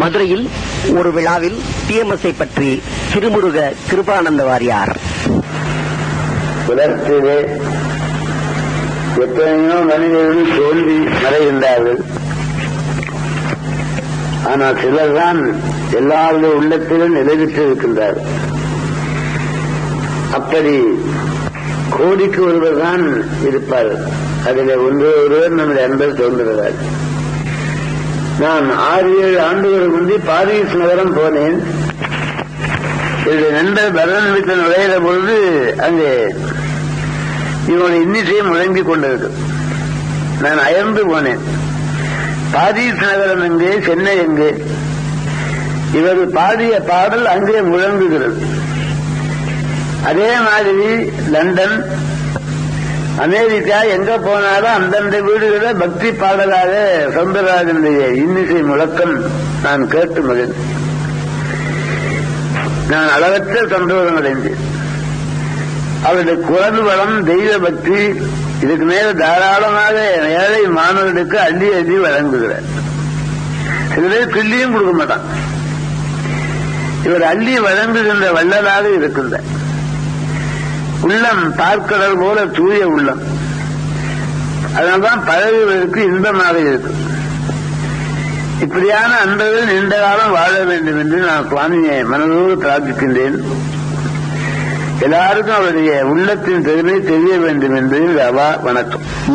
மதுரையில் ஒரு விழாவில் டிஎம்எஸ்ஐ பற்றி திருமுருக கிருபானந்த வாரியார். உலகத்திலே எத்தனையோ மனிதர்கள் தோல்வி மறைகின்றார்கள் ஆனால் சிலர்தான் எல்லாருடைய உள்ளத்திலும் நிலைவிட்டு இருக்கின்றார் அப்படி கோடிக்கு ஒருவர் தான் இருப்பார். அதில் ஒன்று ஒருவர் நம்முடைய அன்பர் தோன்றுகிறார். நான் ஆறு ஏழு ஆண்டுகளுக்கு முந்தி பாரிஸ் நகரம் போனேன். என்னுடைய நண்பர் பரதநிமித்தன் நுழைகிற பொழுது அங்கே இவனுடைய இன்னிசையை முழங்கிக் கொண்டது. நான் அயர்ந்து போனேன். பாரிஸ் நகரம் எங்கே சென்னை எங்கே? இவர் பாடிய பாடல் அங்கே முழங்குகிறது. அதே மாதிரி லண்டன் அமெரிக்கா எங்க போனாலும் அந்தந்த வீடுகளில் பக்தி பாடலாக சௌந்தரராஜனுடைய இன்னிசை முழக்கம் நான் கேட்டு மகிழ்ந்தேன். நான் அளவற்ற சந்தோஷம் அடைந்தேன். அவருடைய குரல் வளம் தெய்வ பக்தி இதுக்கு மேல தாராளமாக ஏழை மாணவர்களுக்கு அள்ளி அள்ளி வழங்குகிறார். சில பேர் கிள்ளியும் கொடுக்க மாட்டான். இவர் அள்ளி வழங்குகின்ற வல்லலாக இருக்கின்றார். உள்ளம் பார்க்கடல் போல தூய உள்ளம். அதனால்தான் பழகுவதற்கு இன்பமாக இருக்கும். இப்படியான அன்பர்கள் நீண்ட காலம் வாழ வேண்டும் என்று நான் சுவாமியை மனதோடு பிரார்த்திக்கின்றேன். எல்லாருக்கும் அவருடைய உள்ளத்தின் பெருமை தெரிய வேண்டும் என்பதில் அவா வணக்கம்.